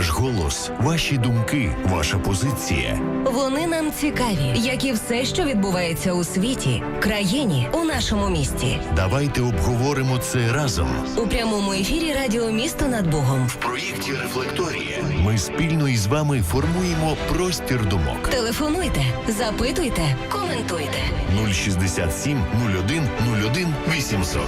Ваш голос, ваші думки, ваша позиція. Вони нам цікаві, як і все, що відбувається у світі, країні, у нашому місті. Давайте обговоримо це разом. У прямому ефірі Радіо Місто над Богом. В проєкті Рефлекторія ми спільно із вами формуємо простір думок. Телефонуйте, запитуйте, коментуйте. 067 01 01 800.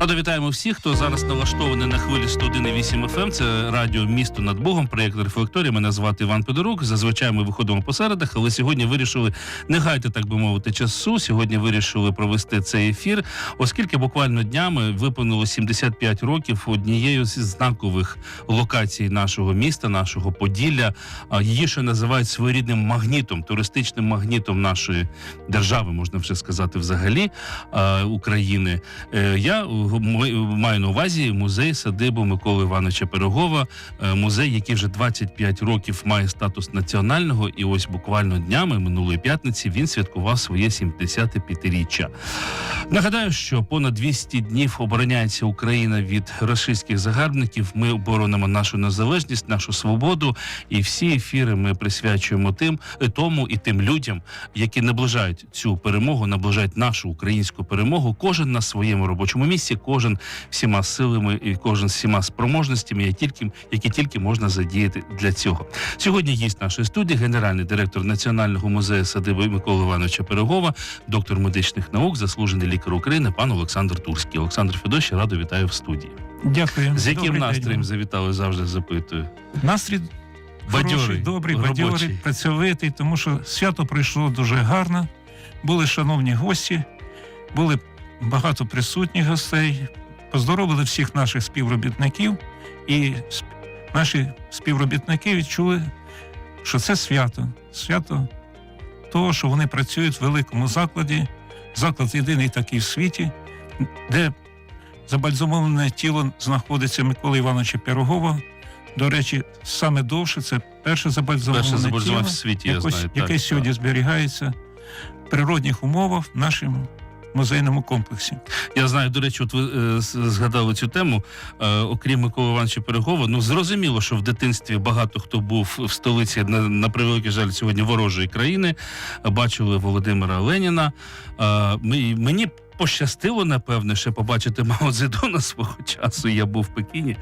Радо вітаємо всіх, хто зараз налаштований на хвилі 101,8 FM. Це радіо Місто над Богом, проєкт Рефлекторія. Мене звати Іван Подорук. Зазвичай ми виходимо по середах, але сьогодні вирішили не гайте, так би мовити, часу. Сьогодні вирішили провести цей ефір, оскільки буквально днями виповнило 75 років однією з знакових локацій нашого міста, нашого Поділля. Її ще називають своєрідним магнітом, туристичним магнітом нашої держави, можна вже сказати, взагалі України. Е, Я маю на увазі музей садибу Миколи Івановича Пирогова, е, музей, який вже 25 років має статус національного, і ось буквально днями минулої п'ятниці він святкував своє 75-річчя. Нагадаю, що понад 200 днів обороняється Україна від російських загарбників. Ми оборонимо нашу незалежність, нашу свободу, і всі ефіри ми присвячуємо тим е, тому і тим людям, які наближають цю перемогу, наближають нашу українську перемогу. Кожен на своєму робочому місці, кожен всіма силами і кожен всіма спроможностями, які тільки, які тільки можна задіяти для цього. Сьогодні гість нашої студії, генеральний директор Національного музею садиби Миколи Івановича Пирогова, доктор медичних наук, заслужений лікар України, пан Олександр Турський. Олександр Федорович, радо вітаю в студії. Дякую. З яким Добрий настроєм вам. завітали, завжди запитую. Настрій Бадьорий, хороший, добрий, робочий. бадьорий, працьовитий, тому що свято пройшло дуже гарно. Були шановні гості, були багато присутніх гостей. Поздоровили всіх наших співробітників, і наші співробітники відчули, що це свято. Свято того, що вони працюють в великому закладі, заклад єдиний такий в світі, де забальзамоване тіло знаходиться Миколи Івановича Пірогова. До речі, саме довше це перше забальзамоване Перше тіло, в світі, я якось- знаю. яке так, сьогодні зберігається в природних умовах в нашому музейному комплексі. Я знаю, до речі, от ви е, згадали цю тему. Е, окрім Миколи Івановича Перегова, ну зрозуміло, що в дитинстві багато хто був в столиці на, на превеликий жаль сьогодні ворожої країни. Бачили Володимира Леніна. Е, мені пощастило, напевне, ще побачити Мао Цзедуна свого часу. Я був в Пекіні.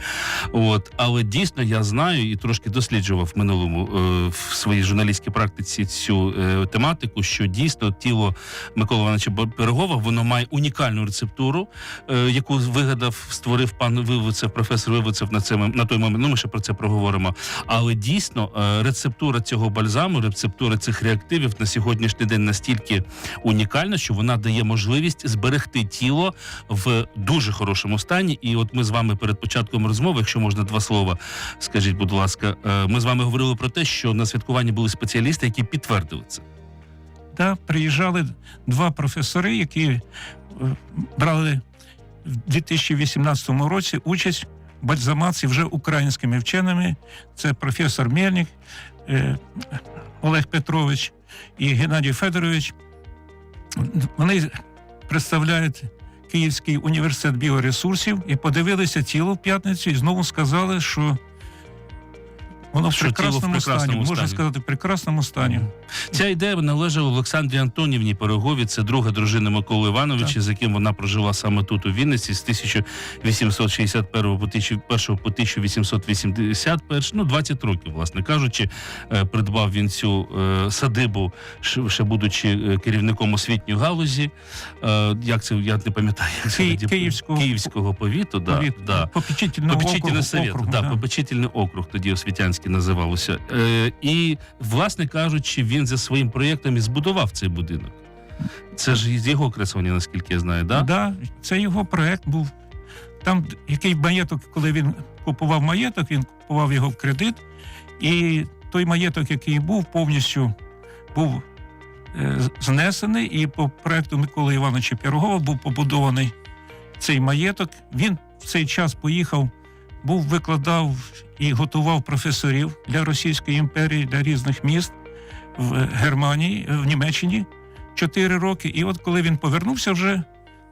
От, але дійсно я знаю і трошки досліджував в минулому е, в своїй журналістській практиці цю е, тематику, що дійсно тіло Миколи Івановича Пирогова, воно має унікальну рецептуру, е, яку вигадав, створив пан Вивицев, професор Вивицев на це на той момент. Ну, ми ще про це проговоримо. Але дійсно е, рецептура цього бальзаму, рецептура цих реактивів на сьогоднішній день настільки унікальна, що вона дає можливість зберегти тіло в дуже хорошому стані. І от ми з вами перед початком розмови, якщо можна два слова, скажіть, будь ласка, е, ми з вами говорили про те, що на святкуванні були спеціалісти, які підтвердили це. Та приїжджали два професори, які е, брали в 2018 році участь в бальзамації вже українськими вченими. Це професор Мельник, е, Олег Петрович і Геннадій Федорович. Вони представляють Київський університет біоресурсів і подивилися тіло в п'ятницю і знову сказали, що воно в прекрасному, стані, можна сказати, в прекрасному стані. Ця ідея належала Олександрі Антонівні Пирогові. Це друга дружина Миколи Івановича, з яким вона прожила саме тут у Вінниці з 1861 по 1001 по 1881, ну 20 років, власне кажучи, Е, придбав він цю е, садибу, ще- будучи е, керівником освітньої галузі. Як це я не пам'ятаю, як це Ки- Київського- Київського повіту, да, Повіт- да. Попечительного Попечительний совет, да, да. попечительний округ тоді освітянський називалося. Е, і, власне кажучи, він за своїм проєктом і збудував цей будинок. Це ж з його кресування, наскільки я знаю, да? Да, це його проект був. Там який маєток, коли він купував маєток, він купував його в кредит, і той маєток, який був, повністю був е, знесений, і по проекту Миколи Івановича Пірогова був побудований цей маєток. Він в цей час поїхав, був викладав і готував професорів для Російської імперії, для різних міст в Германії, в Німеччині чотири роки. І от коли він повернувся вже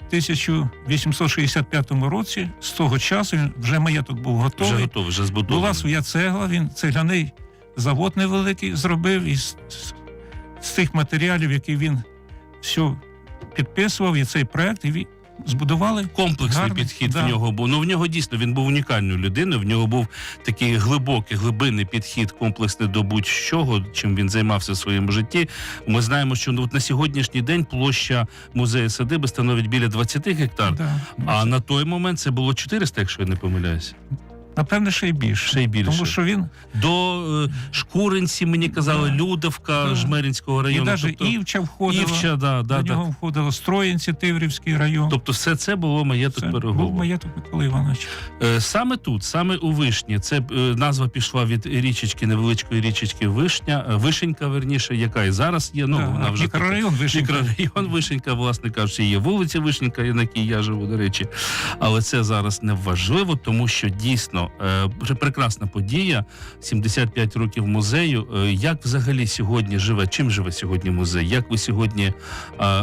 в 1865 році. З того часу він вже маєток був Вже готовий. готовий, вже збудований. Була своя цегла, він цегляний завод невеликий зробив із з, з тих матеріалів, які він все підписував, і цей проект, і він збудували. Комплексний Гарний, підхід да. в нього був. Ну в нього дійсно він був унікальною людиною. В нього був такий глибокий, глибинний підхід, комплексний до будь-чого, чим він займався в своєму житті. Ми знаємо, що ну, от на сьогоднішній день площа музею садиби становить біля 20 гектар. Да. А на той момент це було 400, якщо я не помиляюся. Напевне, ще й більше. Ще й більше. Тому що він До е, Шкуринці, мені казали, Да. Людовка Да. Жмеринського і району. навіть тобто, Івча входила. Івча, да, да, до нього входило Строїнці, Тиврівський район. Тобто все це було маєток Це був маєток Миколи Івановича. Е, Саме тут, саме у Вишні, це е, назва пішла від річечки, невеличкої річечки Вишня, Вишенька, верніше, яка і зараз є. Ну, Да, вона вже мікрорайон Вишенька. Мікрорайон Вишенька, власне кажучи, є вулиця Вишенька, на якій я живу, до речі. Але це зараз не важливо, тому що дійсно е, вже прекрасна подія. 75 років музею. Е, Як взагалі сьогодні живе? Чим живе сьогодні музей? Як ви сьогодні е,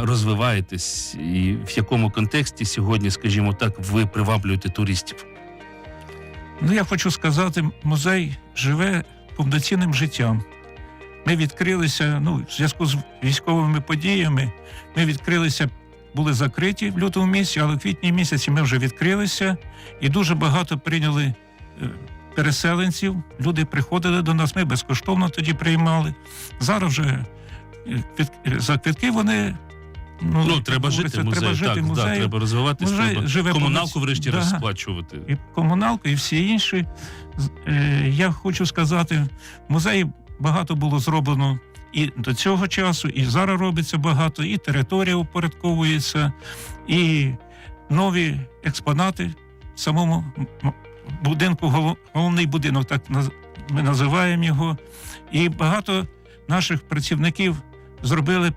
розвиваєтесь, і в якому контексті сьогодні, скажімо так, ви приваблюєте туристів? Ну, я хочу сказати, музей живе повноцінним життям. Ми відкрилися, ну, в зв'язку з військовими подіями, ми відкрилися, були закриті в лютому місяці, але в квітні місяці ми вже відкрилися і дуже багато прийняли переселенців. Люди приходили до нас, ми безкоштовно тоді приймали. Зараз вже е, за квитки вони. Ну, як треба жити говориться, музею. Треба жити так, музею. Да, треба розвиватись, Музей треба живе комуналку врешті Да. раз сплачувати. і комуналку, і всі інші. Е, Я хочу сказати, в музеї багато було зроблено і до цього часу, і зараз робиться багато, і територія упорядковується, і нові експонати в самому будинку, головний будинок, так ми називаємо його. І багато наших працівників зробили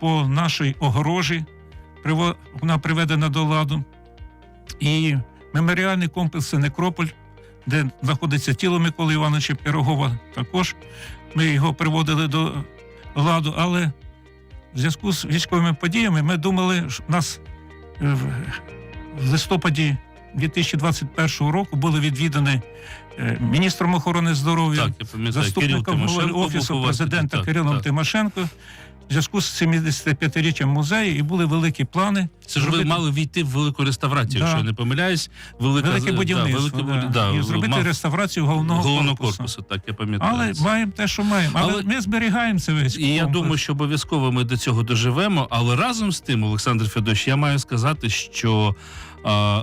по, е, нашій огорожі. Вона приведена до ладу. І меморіальний комплекс Некрополь, де знаходиться тіло Миколи Івановича Пирогова. Також ми його приводили до ладу, але в зв'язку з військовими подіями ми думали, що нас е, в листопаді 2021 року були відвідані е, міністром охорони здоров'я, Кирил заступником голови офісу президента так, Кирилом так. Тимошенко. В зв'язку з 75-річчям музею і були великі плани. Це ж ви мали війти в велику реставрацію, Да. якщо я не помиляюсь. Велика, велике да, велике да, да, і зробити мав- реставрацію головного, головного корпусу. корпусу. Так, я пам'ятаю. Але маємо те, що маємо. Але, Але- ми зберігаємо це весь І я думаю, що обов'язково ми до цього доживемо. Але разом з тим, Олександр Федорович, я маю сказати, що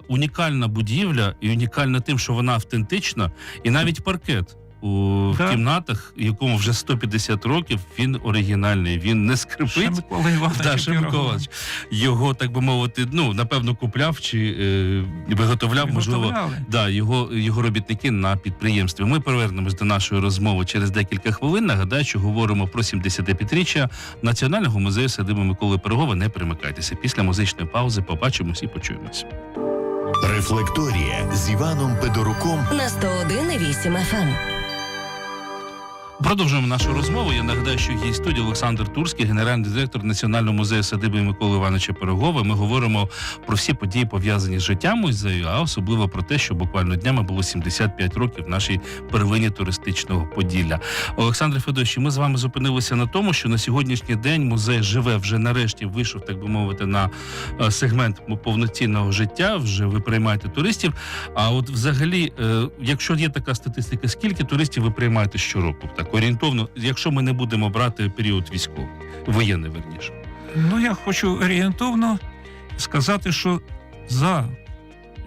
унікальна будівля і унікальна тим, що вона автентична, і навіть паркет. У Так. кімнатах, якому вже 150 років, він оригінальний. Він не скрипить. Микола Іванович. Да. Його, так би мовити, ну напевно, купляв чи е, виготовляв, можливо, Да, його, його робітники на підприємстві. Ми повернемось до нашої розмови через декілька хвилин. Нагадаю, що говоримо про 75-річчя Національного музею садиби Миколи Пирогова. Не примикайтеся. Після музичної паузи побачимось і почуємось. Рефлекторія з Іваном Педоруком на 101,8 FM. Продовжуємо нашу розмову. Я нагадаю, що є студії Олександр Турський, генеральний директор Національного музею садиби Миколи Івановича Пирогова. Ми говоримо про всі події пов'язані з життям музею, а особливо про те, що буквально днями було 75 років нашій первині туристичного Поділля. Олександр Федорович, ми з вами зупинилися на тому, що на сьогоднішній день музей живе вже нарешті вийшов, так би мовити, на е, сегмент повноцінного життя. Вже ви приймаєте туристів. А от взагалі, е, якщо є така статистика, скільки туристів ви приймаєте щороку? Так орієнтовно, якщо ми не будемо брати період військовий, воєнний верніше. Ну, я хочу орієнтовно сказати, що за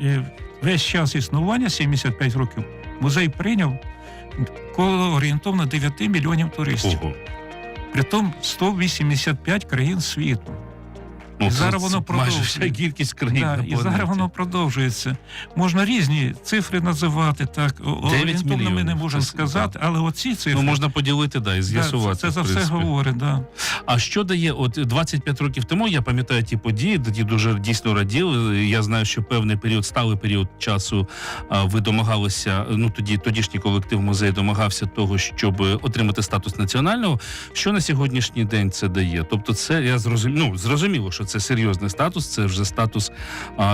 е, весь час існування, 75 років, музей прийняв коло орієнтовно 9 мільйонів туристів. Ого. Притом 185 країн світу. Ну, І зараз воно майже вся кількість країн. Да, і зараз воно продовжується. Можна різні цифри називати, так. Орієнтовно ми не можемо Це- сказати, але оці цифри. Ну, можна поділити, да, і да, з'ясувати. це, це за все говорить, да. А що дає, от 25 років тому я пам'ятаю ті події, тоді дуже дійсно раділи. Я знаю, що певний період, сталий період часу ви домагалися. Ну тоді тодішній колектив музею домагався того, щоб отримати статус національного. Що на сьогоднішній день це дає? Тобто, це я зрозумів, ну, зрозуміло, що це серйозний статус. Це вже статус,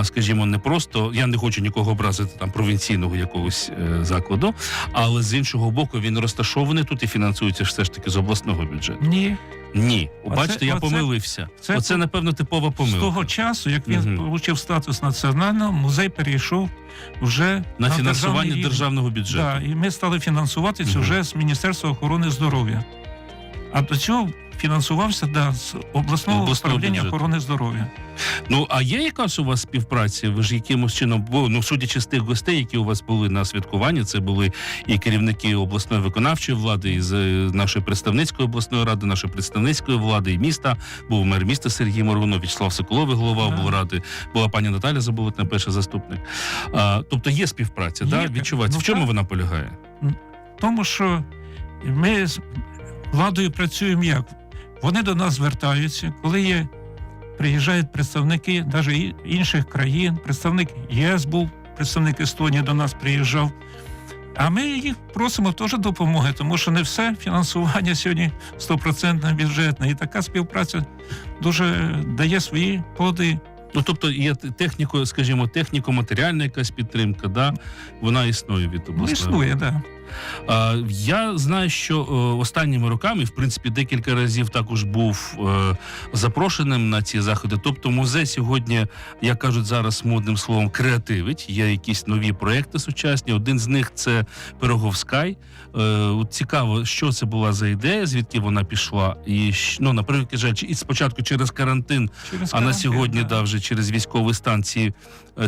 скажімо, не просто я не хочу нікого образити там провінційного якогось е, закладу, але з іншого боку він розташований тут і фінансується все ж таки з обласного бюджету. Ні. Ні, Оце- бачите, я оце- помилився. це Оце, напевно, типова З того часу, як він отримав статус національного, музей перейшов вже на фінансування державний державного бюджету. Да, і ми стали фінансуватися Мгм. вже з Міністерства охорони здоров'я. А до цього фінансувався да, з обласного Обласного управління бюджету. охорони здоров'я. Ну а є якась у вас співпраця? Ви ж якимось чином, бо ну судячи з тих гостей, які у вас були на святкуванні, це були і керівники обласної виконавчої влади, і з е, нашої представницької обласної ради, нашої представницької влади, і міста. Був мер міста Сергій Моргунов, Вячеслав Соколовий, голова Так. облради, була пані Наталя Заболотна, перший заступник. А, тобто є співпраця, Є, да? відчувається. Ну, в чому так. вона полягає? Тому що ми з владою працюємо як? Вони до нас звертаються, коли є, приїжджають представники навіть інших країн, представник ЄС був, представник Естонії до нас приїжджав. А ми їх просимо теж допомоги, тому що не все фінансування сьогодні стопроцентне бюджетне. І така співпраця дуже дає свої плоди. Ну тобто є техніко, скажімо, техніко-матеріальна якась підтримка, да? вона існує від Ну, обласної. існує, так. А, Я знаю, що е, останніми роками, в принципі, декілька разів також був е, запрошеним на ці заходи. Тобто, музей сьогодні, як кажуть зараз модним словом, креативить. Є якісь нові проекти сучасні. Один з них це Пироговскай. Е, цікаво, що це була за ідея, звідки вона пішла, і ну, наприклад, жаль, і спочатку через карантин Через а на сьогодні, да. да, вже через військові станції е,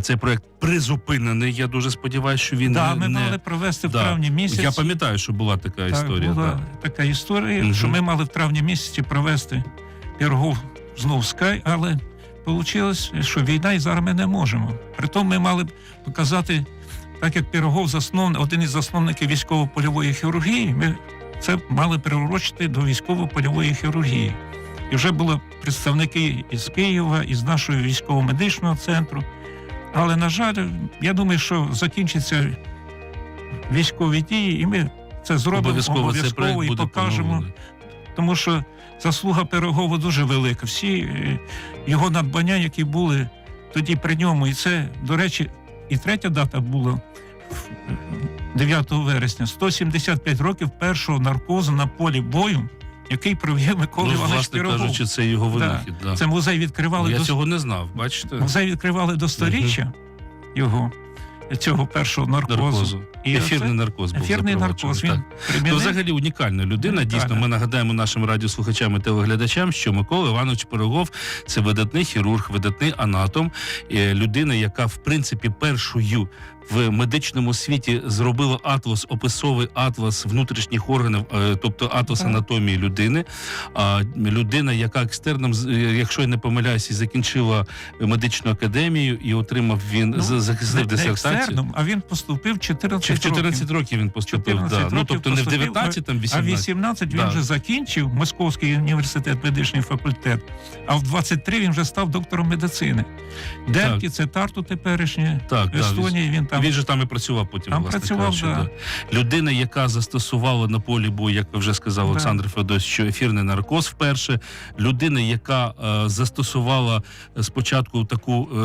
цей проект призупинений. Я дуже сподіваюся, що він Да, не, ми мали провести в травні місяці. Я пам'ятаю, що була така Так, історія. була да. така історія, Мгм. що ми мали в травні місяці провести Пірогов знов Скай, але вийшло, що війна і зараз ми не можемо. Притом ми мали б показати, так як Пірогов заснов, один із засновників військово-польової хірургії, ми це мали приурочити до військово-польової хірургії. І вже були представники із Києва, із нашого військово-медичного центру. Але, на жаль, я думаю, що закінчаться військові дії, і ми це зробимо Обов'язково обов'язково, цей і покажемо. поновлений. Тому що заслуга Пирогова дуже велика. Всі е, його надбання, які були тоді при ньому, і це, до речі, і третя дата була е, 9 вересня, 175 років першого наркозу на полі бою, який провів Микола Ну, Іванович власне кажучи, це його винахід. Да. Це музей відкривали Я до цього не знав, бачите? музей відкривали до сторіччя його цього першого наркозу. Наркозу. І Ефірний наркоз був Ефірний наркоз. Він. Ну, взагалі унікальна людина. Дійсно, ми нагадаємо нашим радіослухачам і телеглядачам, що Микола Іванович Пирогов це видатний хірург, видатний анатом, е, людина, яка в принципі першою в медичному світі зробила атлас, описовий атлас внутрішніх органів, е, тобто атлас анатомії людини. А людина, яка екстерном, е, якщо я не помиляюся, закінчила медичну академію і отримав він Ну, захистив дисертацію. екстерном, а він поступив 14 Чи в 14 років. він поступив, 14 да. ну, років тобто не в поступив, 19, там А 18. 18 він Да. вже закінчив Московський університет, медичний факультет, а в 23 він вже став доктором медицини. Дельті, це Тарту теперішнє, Так, в так. Естонії він там. Він же там і працював потім, Там власне працював, кажучи, да. да. Людина, яка застосувала на полі бою, як вже сказав, Да. Олександр Федорович, що ефірний наркоз вперше. Людина, яка е, застосувала е, спочатку таку е,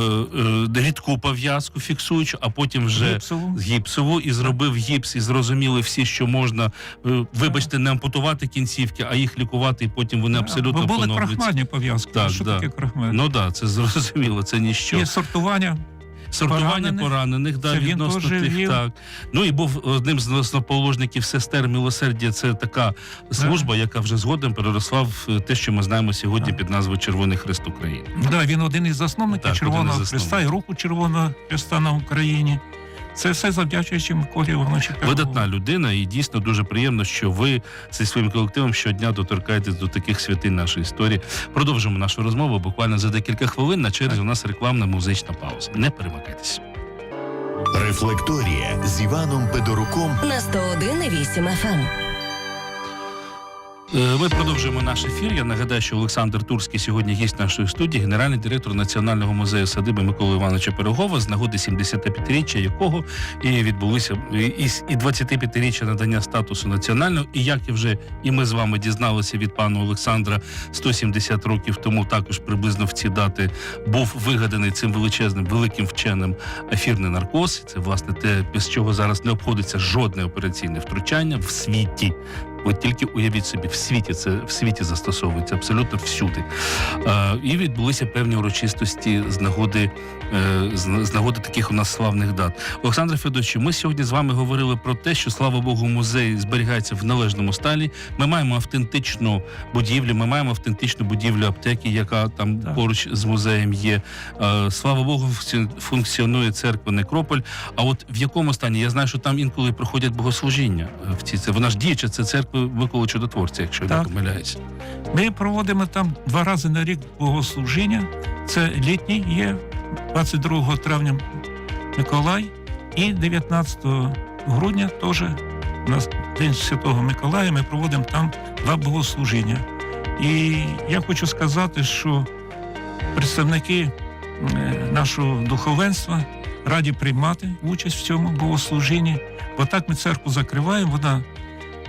е, рідку пов'язку фіксуючу, а потім вже Гіпсову. гіпсову і зробив гіпс, і зрозуміли всі, що можна, е, вибачте, не ампутувати кінцівки, а їх лікувати, і потім вони абсолютно Бо були поновлюються. крахмальні пов'язки. Так, що да. таке крахмаль? Ну так, да, це зрозуміло, це ніщо. Є сортування. Сортування поранених. поранених, да, відносно тих, вів. так. Ну і був одним з основоположників сестер милосердя. Це така служба, яка вже згодом переросла в те, що ми знаємо сьогодні Так. під назвою Червоний Хрест України. Да, він один із засновників Так, Червоного із засновників. і руку Червоного Христа на Україні. Це все завдячуючи Миколі Івановичу Видатна людина, і дійсно дуже приємно, що ви зі своїм колективом щодня доторкаєтесь до таких святин нашої історії. Продовжимо нашу розмову буквально за декілька хвилин. На черзі у нас рекламна музична пауза. Не перемикайтесь. Рефлекторія з Іваном Педоруком на 101,8 FM. Е, Ми продовжуємо наш ефір. Я нагадаю, що Олександр Турський сьогодні гість нашої студії, генеральний директор Національного музею садиби Миколи Івановича Пирогова, з нагоди 75-річчя якого і відбулися і, і, і 25-річчя надання статусу національного. І як і вже і ми з вами дізналися від пана Олександра 170 років тому, також приблизно в ці дати був вигаданий цим величезним великим вченим ефірний наркоз. Це власне те, без чого зараз не обходиться жодне операційне втручання в світі. Ви тільки уявіть собі, в світі це в світі застосовується абсолютно всюди. Е, і відбулися певні урочистості з нагоди е, з, з нагоди таких у нас славних дат. Олександр Федорович, ми сьогодні з вами говорили про те, що слава Богу, музей зберігається в належному стані. Ми маємо автентичну будівлю, ми маємо автентичну будівлю аптеки, яка там Так. поруч з музеєм є. Е, слава Богу, функціонує церква Некрополь. А от в якому стані? Я знаю, що там інколи проходять богослужіння е, в цій це. Вона ж діюча, це церква Миколи Чудотворця, якщо я не Так. помиляюся. Ми проводимо там два рази на рік богослужіння. Це літній є 22 травня Миколай і 19 грудня теж на День Святого Миколая ми проводимо там два богослужіння. І я хочу сказати, що представники е, нашого духовенства раді приймати участь в цьому богослужінні, бо так ми церкву закриваємо, вона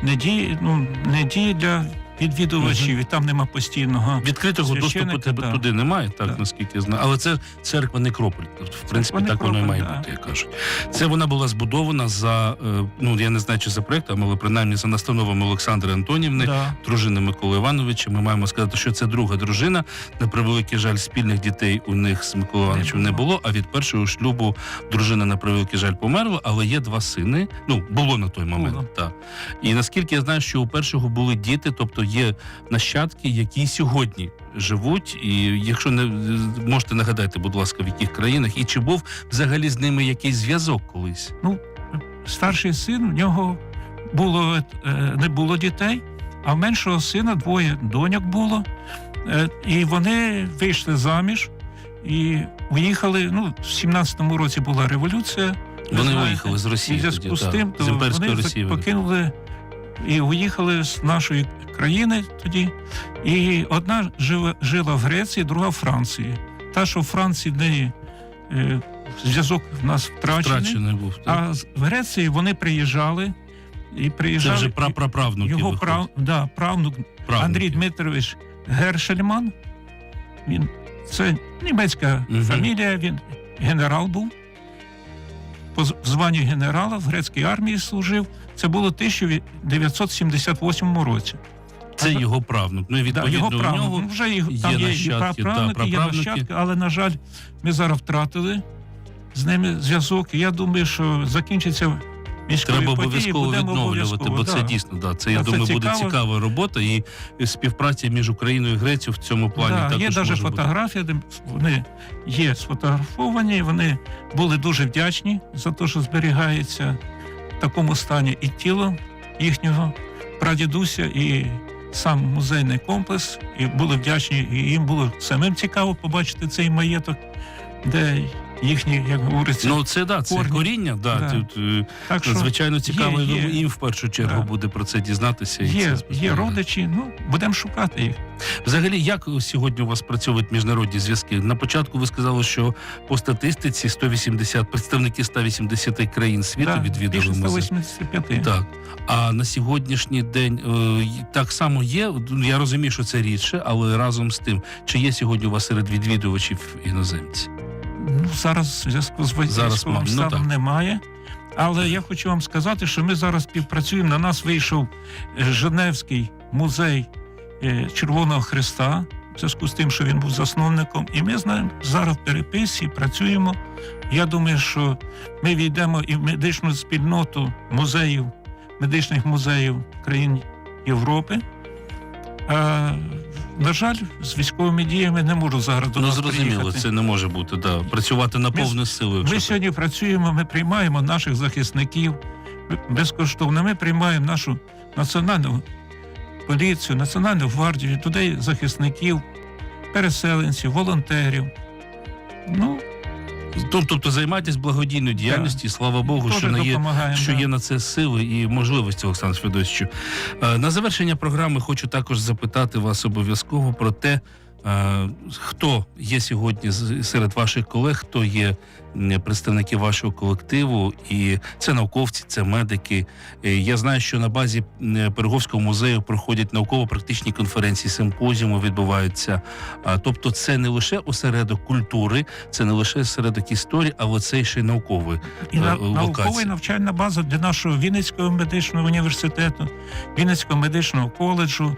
не діє, ну, не діє для відвідувачів, і там нема постійного. Відкритого доступу тебе туди немає, так наскільки я знаю. Але це церква Некрополь. Тобто, В принципі, Церква так воно і має бути, як кажуть. Це вона була збудована за е, ну я не знаю, чи за проектом, але принаймні за настановами Олександри Антонівни. Да. Дружини Миколи Івановича, ми маємо сказати, що це друга дружина. На превеликий жаль, спільних дітей у них з Миколою Івановичем не було. А від першого шлюбу дружина на превеликий жаль померла, але є два сини. Ну було на той момент. Так. І наскільки я знаю, що у першого були діти, тобто є нащадки, які сьогодні живуть. І якщо не можете нагадати, будь ласка, в яких країнах, і чи був взагалі з ними якийсь зв'язок колись? Ну Старший син, в нього було, е, не було дітей, а в меншого сина двоє доньок було. Е, І вони вийшли заміж і уїхали. Ну, в 17-му році була революція. Вони знаєте. виїхали з Росії. зв'язку тоді, з так, тим, то з вони Росії. покинули і уїхали з нашої країни тоді. І одна жила, жила в Греції, друга в Франції. Та, що в Франції в неї е, зв'язок в нас втрачений. Втрачений був. так. А в Греції вони приїжджали і приїжджали. Це вже прапраправнуки. його прав, да, правнук Правнуки. Андрій Дмитрович Гершельман. Він це німецька Мгм. фамілія. Він генерал був. По званню генерала в грецькій армії служив. Це було в 1978 році. Це його правнук. Ну і Да, відповідно його у правнук. нього Ну, вже є там є і нащадки, да, праправнуки, є нащадки, але, на жаль, ми зараз втратили з ними зв'язок. Я думаю, що закінчиться військові треба обов'язково відновлювати, бо це да. дійсно да. Це я Та це думаю, буде цікаво. цікава робота і співпраця між Україною і Грецією в цьому плані Да, також є навіть фотографія, де вони є сфотографовані, вони були дуже вдячні за те, що зберігається такому стані і тіло їхнього. Прадідуся, і сам музейний комплекс, і були вдячні, і їм було самим цікаво побачити цей маєток, де їхні, як говориться, Ну це да, це корні. коріння. Да, Да. Тут е, так що надзвичайно цікаво є- є. їм в першу чергу Да. буде про це дізнатися. і є, це є родичі, ну будемо шукати їх. Взагалі, як сьогодні у вас працюють міжнародні зв'язки? На початку ви сказали, що по статистиці 180 представники 180 країн світу Да, відвідали музей. 185. Так. А на сьогоднішній день е, так само є. Я розумію, що це рідше, але разом з тим, чи є сьогодні у вас серед відвідувачів іноземці? Ну, зараз в зв'язку з військовим ну, станом немає. Але я хочу вам сказати, що ми зараз співпрацюємо. На нас вийшов е, Женевський музей е, Червоного Христа, в зв'язку з тим, що він був засновником. І ми з ним зараз в переписці працюємо. Я думаю, що ми війдемо і в медичну спільноту музеїв, медичних музеїв країн Європи. А, на жаль, з військовими діями не можу зараз до ну нас зрозуміло, приїхати. це не може бути. Да. Працювати на Ми- повну силу. Ми Якщо сьогодні працюємо, ми приймаємо наших захисників безкоштовно. Ми приймаємо нашу національну поліцію, національну гвардію, туди захисників, переселенців, волонтерів. Ну, Тобто займайтесь благодійною діяльністю, і слава Богу, Тоже що не є що є на це сили і можливості, Олександр Федоровичу. Е, На завершення програми хочу також запитати вас обов'язково про те, хто є сьогодні серед ваших колег, хто є представники вашого колективу, і це науковці, це медики. Е, Я знаю, що на базі м, Пироговського музею проходять науково-практичні конференції, симпозіуми відбуваються. Тобто, це не лише осередок культури, це не лише осередок історії, а оце ще й науковий. І е, наукова навчальна база для нашого Вінницького медичного університету, Вінницького медичного коледжу,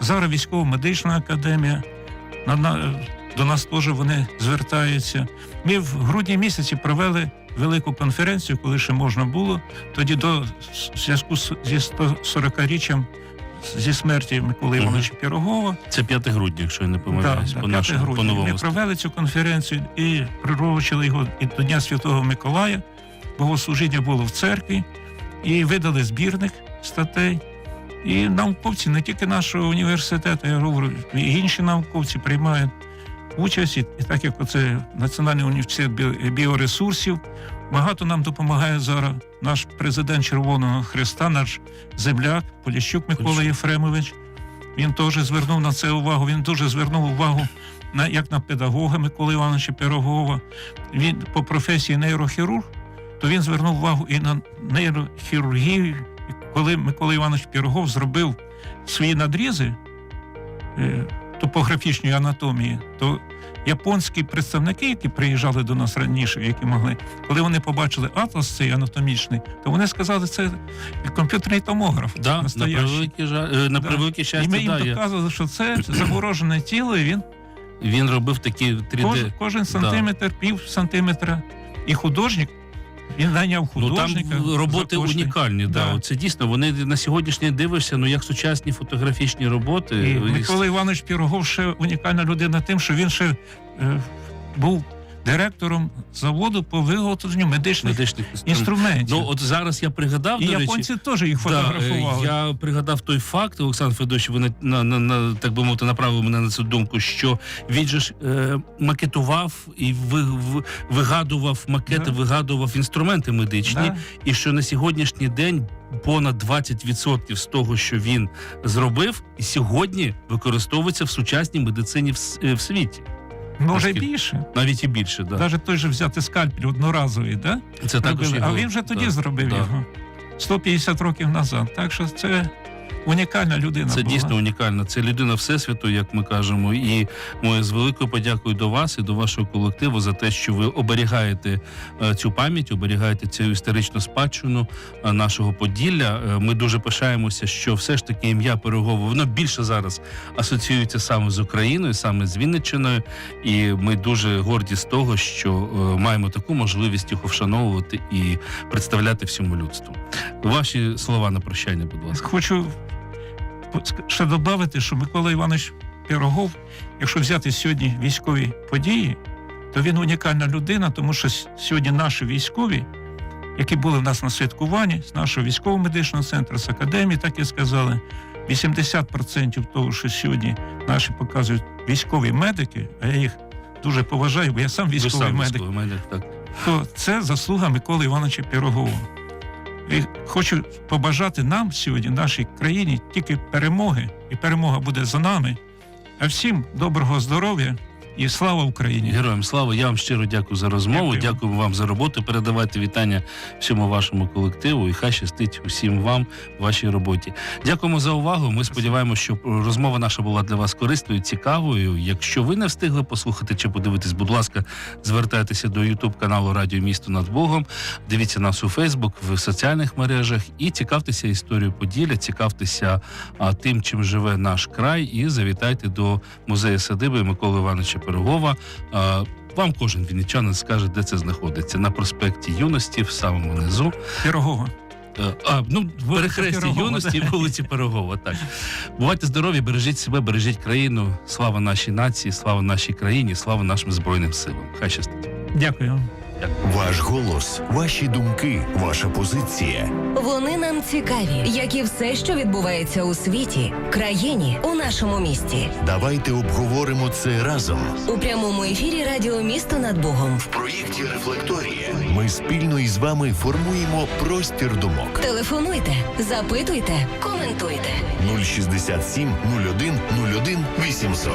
зараз військово-медична академія. На, на, до нас теж вони звертаються. Ми в грудні місяці провели велику конференцію, коли ще можна було. Тоді до зв'язку зі 140-річчям зі смерті Миколи. Івановича Пірогова. Це 5 грудня, якщо я не помиляюсь, Да, по да, 5 нашому по грудня. новому. Ми провели цю конференцію і приручили його і до Дня Святого Миколая. Богослужіння було в церкві, і видали збірник статей. І науковці не тільки нашого університету, я говорю, і інші науковці приймають участь, і і так як оце Національний університет біоресурсів, багато нам допомагає зараз наш президент Червоного Христа, наш земляк Поліщук Микола. Єфремович. Він теж звернув на це увагу. Він дуже звернув увагу на як на педагога Миколи Івановича Пирогова. Він по професії нейрохірург, то він звернув увагу і на нейрохірургію. І Коли Микола Іванович Пірогов зробив свої надрізи е, топографічної анатомії, то японські представники, які приїжджали до нас раніше, які могли, коли вони побачили атлас цей анатомічний, то вони сказали, це комп'ютерний томограф. Да, настоящий. превеликий жаль, е, на Да. превелике І ми їм да, я, доказували, що це заморожене тіло, і він він робив такі 3D. кожен, кожен сантиметр, пів сантиметра. І художник, він найняв Ну там роботи унікальні, да. Да. Це дійсно. Вони на сьогоднішній дивишся, ну як сучасні фотографічні роботи. І і- Микола Іванович Пірогов ще унікальна людина тим, що він ще е, був директором заводу по виготовленню медичних медичних інструментів. Ну от зараз я пригадав, і до речі, японці теж їх Да, фотографували. е, я пригадав той факт, Олександр Федорович, ви на, на, на, на так би мовити, направили мене на цю думку, що він же ж е, макетував і ви, в- вигадував макети, Да. вигадував інструменти медичні, Да. і що на сьогоднішній день понад 20% з того, що він зробив, і сьогодні використовується в сучасній медицині в, е, в світі, Може трошки. більше. навіть і більше. Да. Навіть той же взяти скальпель одноразовий, да? Це також робили. його, а він вже тоді да, зробив да. його 150 років назад. Так що це унікальна людина. Це була. дійсно унікально. Це людина всесвіту, як ми кажемо. І ми з великою подякою до вас і до вашого колективу за те, що ви оберігаєте е, цю пам'ять, оберігаєте цю історичну спадщину е, нашого Поділля. Е, Ми дуже пишаємося, що все ж таки ім'я Пирогово воно більше зараз асоціюється саме з Україною, саме з Вінниччиною. І ми дуже горді з того, що маємо таку можливість їх вшановувати і представляти всьому людству. Ваші слова на прощання, будь ласка. Хочу ще додати, що Микола Іванович Пірогов, якщо взяти сьогодні військові події, то він унікальна людина, тому що сьогодні наші військові, які були в нас на святкуванні з нашого військово-медичного центру, з академії, так і сказали, 80% того, що сьогодні наші показують військові медики, а я їх дуже поважаю, бо я сам військовий сам медик військовий медик, так. то це заслуга Миколи Івановича Пірогова. І хочу побажати нам сьогодні, нашій країні, тільки перемоги, і перемога буде за нами. А всім доброго здоров'я і слава Україні! Героям слава, я вам щиро дякую за розмову. Дякую. Дякую вам за роботу. Передавайте вітання всьому вашому колективу і хай щастить усім вам в вашій роботі. Дякуємо за увагу. Ми сподіваємося, що розмова наша була для вас корисною, цікавою. Якщо ви не встигли послухати чи подивитись, будь ласка, звертайтеся до Ютуб каналу Радіо Місто над Богом. Дивіться нас у Фейсбук, в соціальних мережах і цікавтеся історією Поділля, цікавтеся а, тим, чим живе наш край, і завітайте до музею садиби Миколи Івановича Пирогова. Вам кожен вінничанин скаже, де це знаходиться на проспекті юності, в самому низу. Пірогова. Е, А ну перехресті Пирогова, юності да. вулиці Пирогова. Так бувайте здорові, бережіть себе, бережіть країну. Слава нашій нації, слава нашій країні, слава нашим збройним силам. Хай щастить. Дякую. Ваш голос, ваші думки, ваша позиція. Вони нам цікаві, як і все, що відбувається у світі, країні, у нашому місті. Давайте обговоримо це разом. У прямому ефірі Радіо Місто над Богом. В проєкті Рефлекторія ми спільно із вами формуємо простір думок. Телефонуйте, запитуйте, коментуйте. 067 01 01 800.